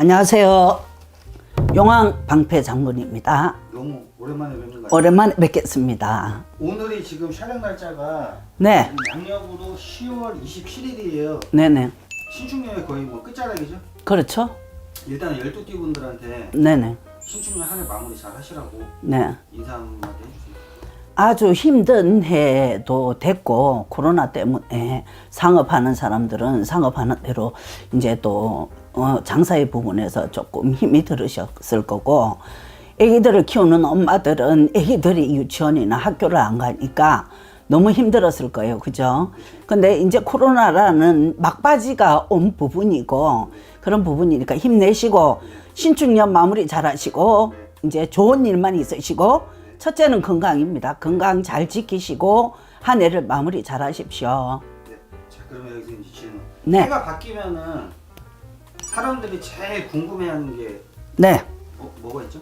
안녕하세요. 용왕 방패 장군입니다. 너무 오랜만에 뵙는 거. 오랜만에 뵙겠습니다. 오늘이 지금 촬영 날짜가 네, 양력으로 10월 27일이에요. 네네. 신축년의 거의 뭐 끝자락이죠. 그렇죠? 일단 12띠 분들한테 네네. 신축년 한 해 마무리 잘 하시라고 네. 인사 한마디 해주세요. 아주 힘든 해도 됐고, 코로나 때문에 상업하는 사람들은 상업하는 대로 이제 또, 어, 장사의 부분에서 조금 힘이 들으셨을 거고, 애기들을 키우는 엄마들은 애기들이 유치원이나 학교를 안 가니까 너무 힘들었을 거예요. 그죠? 근데 이제 코로나라는 막바지가 온 부분이고 그런 부분이니까 힘내시고 신축년 마무리 잘 하시고 이제 좋은 일만 있으시고 첫째는 건강입니다. 건강 잘 지키시고 한 해를 마무리 잘 하십시오. 네. 자 그러면 여기서 이제 질문. 네. 해가 바뀌면은 사람들이 제일 궁금해하는 게 네. 뭐, 뭐가 있죠?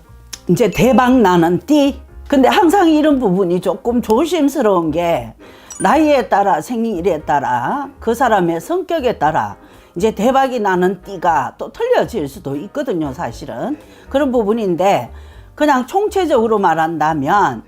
이제 대박 나는 띠. 근데 항상 이런 부분이 조금 조심스러운 게 나이에 따라 생일에 따라 그 사람의 성격에 따라 이제 대박이 나는 띠가 또 틀려질 수도 있거든요, 사실은. 그런 부분인데 그냥 총체적으로 말한다면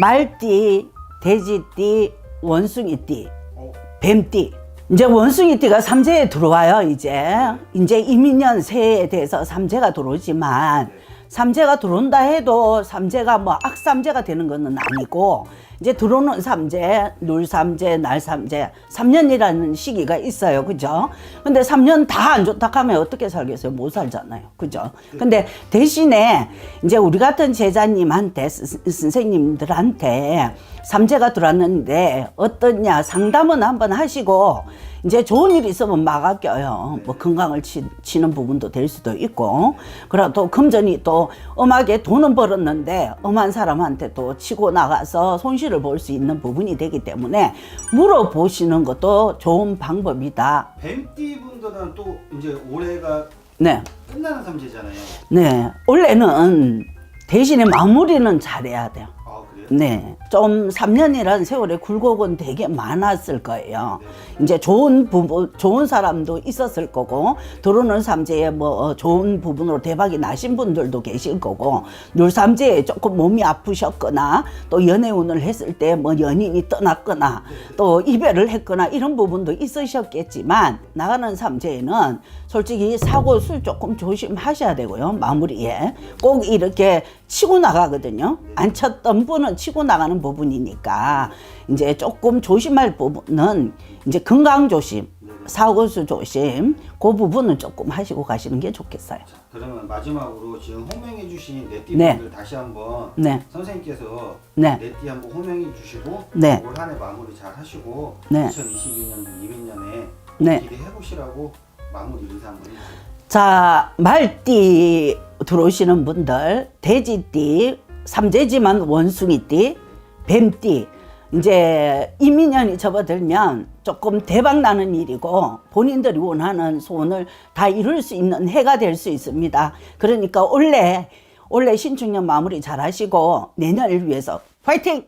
말띠, 돼지띠, 원숭이띠, 어, 뱀띠. 이제 원숭이띠가 삼재에 들어와요, 이제. 이제 이민년 새해에 대해서 삼재가 들어오지만, 삼재가 들어온다 해도 삼재가 뭐 악삼재가 되는 것은 아니고, 이제 들어오는 삼재, 눌삼재, 날 삼재, 3년이라는 시기가 있어요. 그죠? 근데 3년 다 안 좋다 하면 어떻게 살겠어요? 못 살잖아요. 그죠? 근데 대신에 이제 우리 같은 제자님한테, 스- 선생님들한테 삼재가 들어왔는데 어떻냐 상담은 한번 하시고 이제 좋은 일 있으면 막아 껴요. 뭐 건강을 치, 치는 부분도 될 수도 있고. 또 금전이 또 엄하게 돈은 벌었는데 엄한 사람한테 또 치고 나가서 손실을 볼 수 있는 부분이 되기 때문에 물어보시는 것도 좋은 방법이다. 뱀띠 분들은 또 이제 올해가 네. 끝나는 삼재잖아요. 네. 원래는 대신에 마무리는 잘해야 돼요. 네. 좀 3년이라는 세월에 굴곡은 되게 많았을 거예요. 이제 좋은 부분, 좋은 사람도 있었을 거고, 들어오는 삼재에 뭐 좋은 부분으로 대박이 나신 분들도 계실 거고, 눌삼재에 조금 몸이 아프셨거나, 또 연애운을 했을 때 뭐 연인이 떠났거나, 또 이별을 했거나, 이런 부분도 있으셨겠지만, 나가는 삼재에는 솔직히 사고 술 조금 조심하셔야 되고요. 마무리에. 꼭 이렇게 치고 나가거든요. 안 쳤던 분은 치고 나가는 부분이니까 이제 조금 조심할 부분은 이제 건강 조심, 사고수 조심, 그 부분은 조금 하시고 가시는 게 좋겠어요. 자, 그러면 마지막으로 지금 호명해 주신 네띠 네. 분들 다시 한번 네. 선생님께서 네. 네띠 한번 호명해 주시고 네. 올 한해 마무리 잘 하시고 네. 2022년도 200년에 네. 기대해 보시라고 마무리 인사 한번 해주세요. 자, 말띠 들어오시는 분들, 돼지띠, 삼재지만 원숭이띠, 뱀띠, 이제 이민년이 접어들면 조금 대박 나는 일이고 본인들이 원하는 소원을 다 이룰 수 있는 해가 될 수 있습니다. 그러니까 올해 올해 신축년 마무리 잘 하시고 내년을 위해서 파이팅!